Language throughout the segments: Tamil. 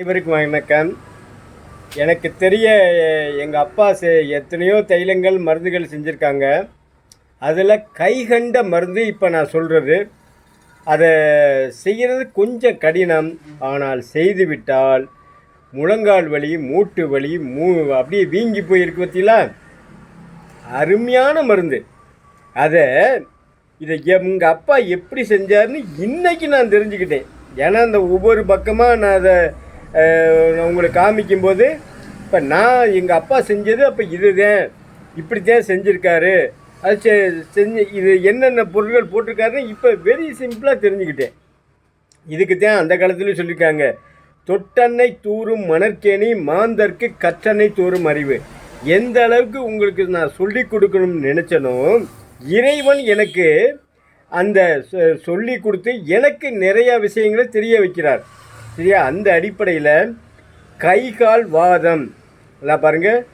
அனைவருக்கும் வணக்கம். எனக்கு தெரிய எங்கள் அப்பா செ எத்தனையோ தைலங்கள் மருந்துகள் செஞ்சுருக்காங்க. அதில் கைகண்ட மருந்து இப்போ நான் சொல்கிறது அதை செய்கிறது கொஞ்சம் கடினம். ஆனால் செய்துவிட்டால் முழங்கால் வலி மூட்டு வலி மூ அப்படியே வீங்கி போயிருக்கு பார்த்தீங்களா அருமையான மருந்து. அதை இதை எங்கள் அப்பா எப்படி செஞ்சாருன்னு இன்றைக்கி நான் தெரிஞ்சுக்கிட்டேன். ஏன்னா அந்த ஒவ்வொரு பக்கமாக நான் அதை உங்களுக்கு காமிக்கும்போது இப்போ நான் எங்கள் அப்பா செஞ்சது அப்போ இதுதான். இப்படி தான் செஞ்சுருக்காரு. அது செ- செஞ்சு இது என்னென்ன பொருட்கள் போட்டிருக்காருன்னு இப்போ வெரி சிம்பிளாக தெரிஞ்சுக்கிட்டேன். இதுக்கு தான் அந்த காலத்துலேயும் சொல்லியிருக்காங்க தொட்டன்னை தூறும் மணற்கேணி மாந்தர்க்கு கற்றனை தூறும் அறிவு. எந்த அளவுக்கு உங்களுக்கு நான் சொல்லி கொடுக்கணும்னு நினச்சனோ இறைவன் எனக்கு அந்த சொல்லி கொடுத்து எனக்கு நிறையா விஷயங்களை தெரிய வைக்கிறார். சரியா? அந்த அடிப்படையில் கை கால் வாதம். எல்லாம் பாருங்க.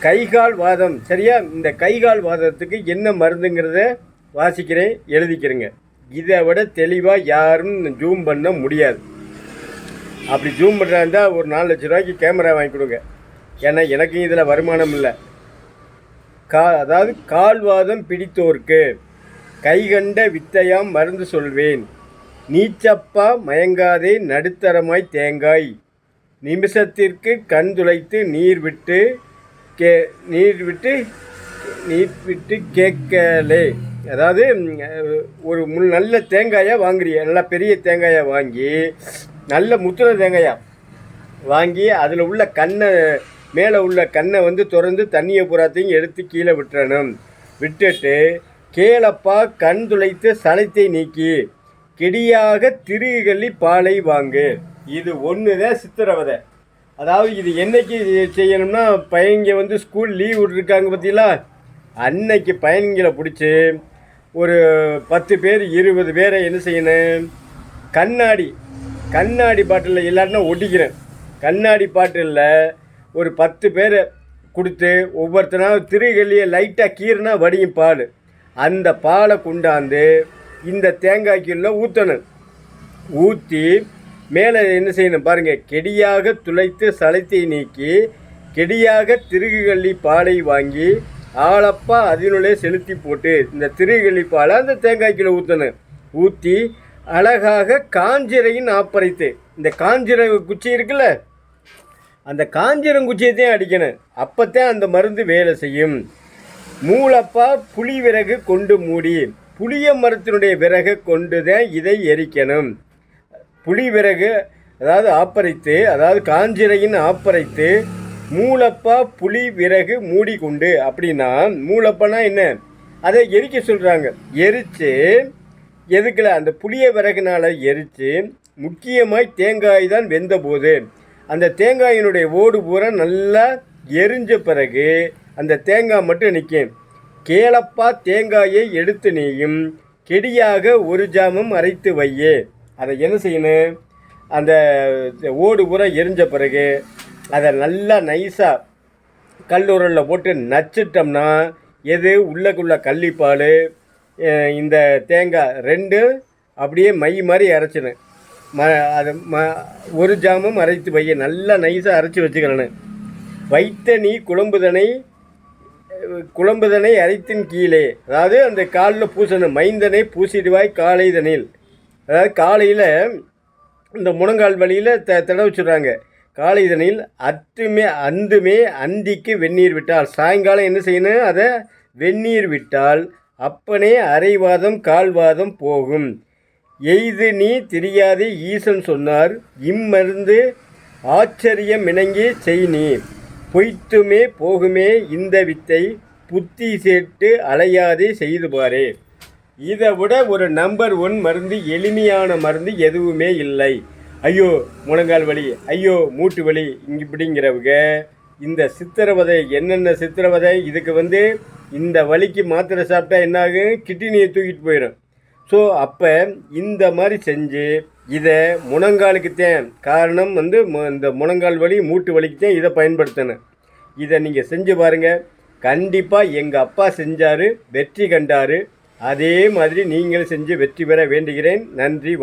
கைகால் வாதம். சரியா? இந்த கைகால் வாதத்துக்கு என்ன மருந்துங்கிறத வாசிக்கிறேன் எழுதிக்கிறேங்க. இதை விட தெளிவாக யாரும் ஜூம் பண்ண முடியாது. அப்படி ஜூம் பண்ணுறா இருந்தால் ஒரு நாலு லட்ச ரூபாய்க்கு கேமரா வாங்கி கொடுங்க. ஏன்னா எனக்கும் இதில் வருமானம் இல்லை. கா அதாவது கால்வாதம் பிடித்தோர்க்கு. கைகண்ட வித்தையாம் மருந்து சொல்வேன். நீச்சப்பா மயங்காதே நடுத்தரமாய் தேங்காய். நிமிஷத்திற்கு கண் துளைத்து நீர் விட்டு கே நீர் விட்டு நீர் விட்டு கேட்கலே. அதாவது ஒரு முள் நல்ல தேங்காயாக வாங்குறிய நல்லா பெரிய தேங்காயாக வாங்கி நல்ல முத்துன தேங்காயாக வாங்கி அதில் உள்ள கண்ணை மேலே உள்ள கண்ணை வந்து திறந்து தண்ணியை புறாத்தையும் எடுத்து கீழே விட்டுறணும். விட்டுட்டு கேளப்பா கண் துளைத்து சளைத்தை நீக்கி. கெடியாக திருகள்ளி பாலை வாங்கு. இது ஒன்று தான் சித்திரவதை. அதாவது இது என்னைக்கு செய்யணும்னா பையங்க வந்து ஸ்கூல் லீவ் விட்ருக்காங்க பார்த்தீங்களா? அன்னைக்கு பையன்களை பிடிச்சி ஒரு பத்து பேர் இருபது பேரை என்ன செய்யணும்? கண்ணாடி கண்ணாடி பாட்டிலில் எல்லாருன்னா ஒட்டிக்கிறேன். கண்ணாடி பாட்டிலில் ஒரு பத்து பேரை கொடுத்து ஒவ்வொருத்தனா திருகள்லியை லைட்டாக கீறினா வடியும் பால். அந்த பாலை கொண்டாந்து இந்த தேங்காய்க்குள்ள ஊற்றணும் ஊற்றி மேலே என்ன செய்யணும் பாருங்கள் கெடியாக துளைத்து சளைத்தை நீக்கி கெடியாக திருகுகள்ளி பாலை வாங்கி ஆளப்பா அதனுள்ளே செலுத்தி போட்டு இந்த திருகுகள்ளி பாலை அந்த தேங்காய்க்குள்ள ஊற்றணும் ஊற்றி அழகாக காஞ்சிரையின் ஆப்பரைத்து இந்த காஞ்சிர குச்சி இருக்குல்ல அந்த காஞ்சிரங்குச்சியத்தையும் தான் அடிக்கணும். அப்போத்தான் அந்த மருந்து வேலை செய்யும். மூலப்பா புளி விறகு கொண்டு மூடி புளிய மரத்தினுடைய விறகு கொண்டு தான் இதை எரிக்கணும். புளி விறகு அதாவது ஆப்பரைத்து அதாவது காஞ்சிரையின் ஆப்பரைத்து மூலப்பா புளி விறகு மூடிக்கொண்டு அப்படின்னா மூலப்பனா என்ன? அதை எரிக்க சொல்கிறாங்க எரித்து எதுக்குல? அந்த புளிய விறகுனால் எரித்து முக்கியமாய் தேங்காய் தான் வெந்தபோது அந்த தேங்காயினுடைய ஓடு பூரா நல்லா எரிஞ்ச பிறகு அந்த தேங்காய் மட்டும் நிற்கும் கேளப்பா தேங்காயை எடுத்து நீயும் கெடியாக ஒரு ஜாமம் அரைத்து வையே. அதை என்ன செய்யணும் அந்த ஓடு பூரா எரிஞ்ச பிறகு அதை நல்லா நைஸாக கல்லுரலில் போட்டு நச்சிட்டோம்னா எது? உள்ளக்குள்ள கள்ளிப்பால் இந்த தேங்காய் ரெண்டு அப்படியே மை மாதிரி அரைச்சிடும் ம அது ம ஒரு ஜாமும் அரைத்து வைய. நல்லா நைஸாக அரைச்சி வச்சுக்கிறேன்னு வைத்த நீ குழம்புதனை குழம்புதனை அரைத்தின் கீழே. அதாவது அந்த காலில் பூசணும். மைந்தனை பூசிடுவாய் காலைதனில் அதாவது காலையில் இந்த முழங்கால் வழியில் த தடவை வச்சுடுறாங்க. காலைதனில் அத்துமே அந்துமே அந்திக்கு வெந்நீர் விட்டால். சாயங்காலம் என்ன செய்யணும்? அதை வெந்நீர் விட்டால் அப்பனே அரைவாதம் கால்வாதம் போகும். எய்து நீ தெரியாது ஈசன் சொன்னார். இம்மருந்து ஆச்சரியம் இணங்கி செய் நீ பொய்த்துமே போகுமே இந்த வித்தை புத்தி சேர்த்து அலையாதே செய்து பாரே இதை விட ஒரு நம்பர் ஒன் மருந்து எளிமையான மருந்து எதுவுமே இல்லை. ஐயோ முழங்கால் வலி ஐயோ மூட்டு வலி இப்படிங்கிறவங்க இந்த சித்திரவதை என்னென்ன சித்திரவதை இதுக்கு வந்து இந்த வலிக்கு மாத்திரை சாப்பிட்டா என்ன ஆகும் கிட்னியை தூக்கிட்டு போயிடும். ஸோ அப்போ இந்த மாதிரி செஞ்சு இதை முழங்காலுக்குத்தேன். காரணம் வந்து மு- இந்த முழங்கால் வலி மூட்டு வலிக்கு தான் இதை பயன்படுத்தணும். இதை நீங்கள் செஞ்சு பாருங்கள் கண்டிப்பாக எங்கள் அப்பா செஞ்சார் வெற்றி கண்டார். அதே மாதிரி நீங்களும் செஞ்சு வெற்றி பெற வேண்டுகிறேன். நன்றி